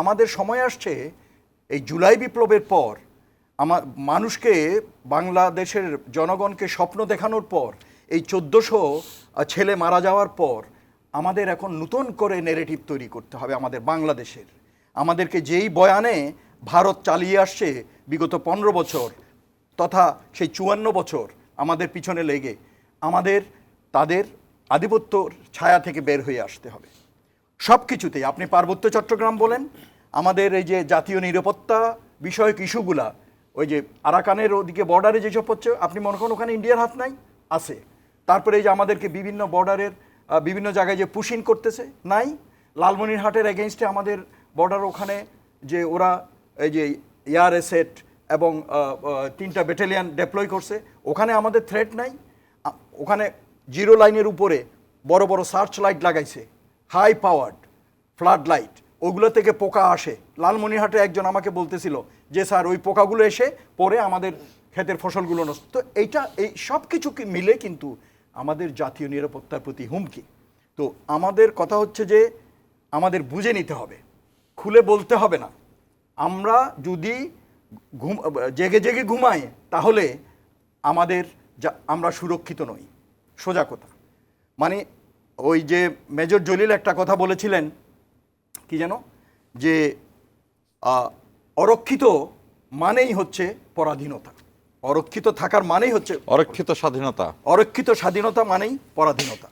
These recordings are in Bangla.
আমাদের সময় আসছে, এই জুলাই বিপ্লবের পর আমার মানুষকে, বাংলাদেশের জনগণকে স্বপ্ন দেখানোর পর, এই চোদ্দোশো ছেলে মারা যাওয়ার পর আমাদের এখন নতুন করে নেরেটিভ তৈরি করতে হবে আমাদের বাংলাদেশের। আমাদেরকে যেই বয়ানে ভারত চালিয়ে আসছে বিগত পনেরো বছর তথা সেই চুয়ান্ন বছর আমাদের পিছনে লেগে, আমাদের, তাদের আধিপত্যর ছায়া থেকে বের হয়ে আসতে হবে। সব কিছুতেই আপনি পার্বত্য চট্টগ্রাম বলেন, আমাদের এই যে জাতীয় নিরাপত্তা বিষয়ক ইস্যুগুলা, ওই যে আরাকানের ওদিকে বর্ডারে যেসব হচ্ছে, আপনি মনে করেন ওখানে ইন্ডিয়ার হাত নাই? আছে। তারপরে এই যে আমাদেরকে বিভিন্ন বর্ডারের বিভিন্ন জায়গায় যে পুশিং করতেছে, নাই? লালমনিরহাটের এগেনস্টে আমাদের বর্ডার ওখানে যে ওরা এই যে এয়ার এসেট এবং তিনটা ব্যাটালিয়ান ডেপ্লয় করছে, ওখানে আমাদের থ্রেট নাই? ওখানে জিরো লাইনের উপরে বড় বড় সার্চ লাইট লাগাইছে। হাই পাওয়ার্ড, ফ্লাড লাইট, ওগুলো থেকে পোকা আসে। লালমনিরহাটে একজন আমাকে বলতেছিল যে, স্যার, ওই পোকাগুলো এসে পরে আমাদের ক্ষেতের ফসলগুলো নষ্ট তো এইটা, এই সব কিছু মিলে কিন্তু আমাদের জাতীয় নিরাপত্তার প্রতি হুমকি? তো আমাদের কথা হচ্ছে যে, আমাদের বুঝে নিতে হবে। খুলে বলতে হবে না। আমরা যদি ঘুম, জেগে জেগে ঘুমাই, তাহলে আমাদের যা, আমরা সুরক্ষিত নই। সোজা কথা। মানে ওই যে মেজর জলিল একটা কথা বলেছিলেন কি যেন? যে অরক্ষিত মানেই হচ্ছে পরাধীনতা। অরক্ষিত থাকার মানেই হচ্ছে অরক্ষিত স্বাধীনতা। অরক্ষিত স্বাধীনতা মানেই পরাধীনতা।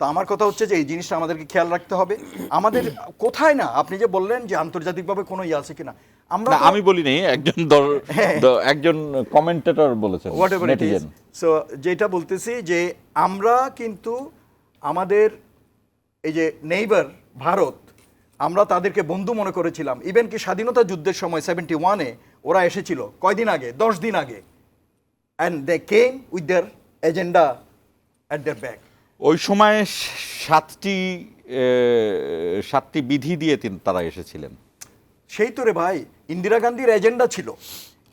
তা আমার কথা হচ্ছে যে এই জিনিসটা আমাদেরকে খেয়াল রাখতে হবে। আমাদের কোথায় না আপনি যে বললেন যে আন্তর্জাতিকভাবে কোনো ইয়ে আছে কিনা আমরা আমি বলিনি একজন হ্যাঁ। একজন কমেন্টেটর বলেছেন সো যেটা বলতেছি যে আমরা কিন্তু আমাদের এই যে নেইবার ভারত আমরা তাদেরকে বন্ধু মনে করেছিলাম। ইভেন কি স্বাধীনতা যুদ্ধের সময় সেভেন্টি ওয়ানে ওরা এসেছিল কয়দিন আগে? দশ দিন আগে। And they came with their agenda at their back ওই সময় সাতটি সাতটি বিধি দিয়ে তিন- তারা এসেছিলেন। সেই তো রে ভাই ইন্দিরা গান্ধীর এজেন্ডা ছিল।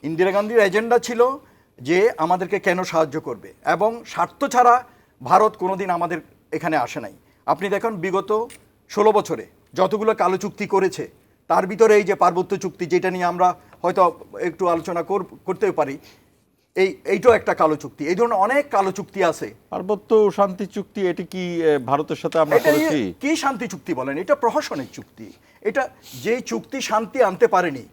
ইন্দিরা গান্ধীর এজেন্ডা ছিল যে আমাদেরকে কেন সাহায্য করবে? এবং স্বার্থ ছাড়া ভারত কোনোদিন আমাদের এখানে আসে নাই। আপনি দেখুন বিগত ষোলো বছরে যতগুলো কালো চুক্তি করেছে তার ভিতরে এই যে পার্বত্য চুক্তি যেটা নিয়ে আমরা হয়তো একটু আলোচনা কর- করতেও পারি এই এইটাও একটা কালো চুক্তি। এই ধরনের অনেক কালো চুক্তি আছে। পার্বত্য শান্তি চুক্তি এটি কি ভারতের সাথে আমরা করেছি? কি শান্তি চুক্তি বলেন? এটা প্রহসনের চুক্তি। এটা যে চুক্তি শান্তি আনতে পারেনি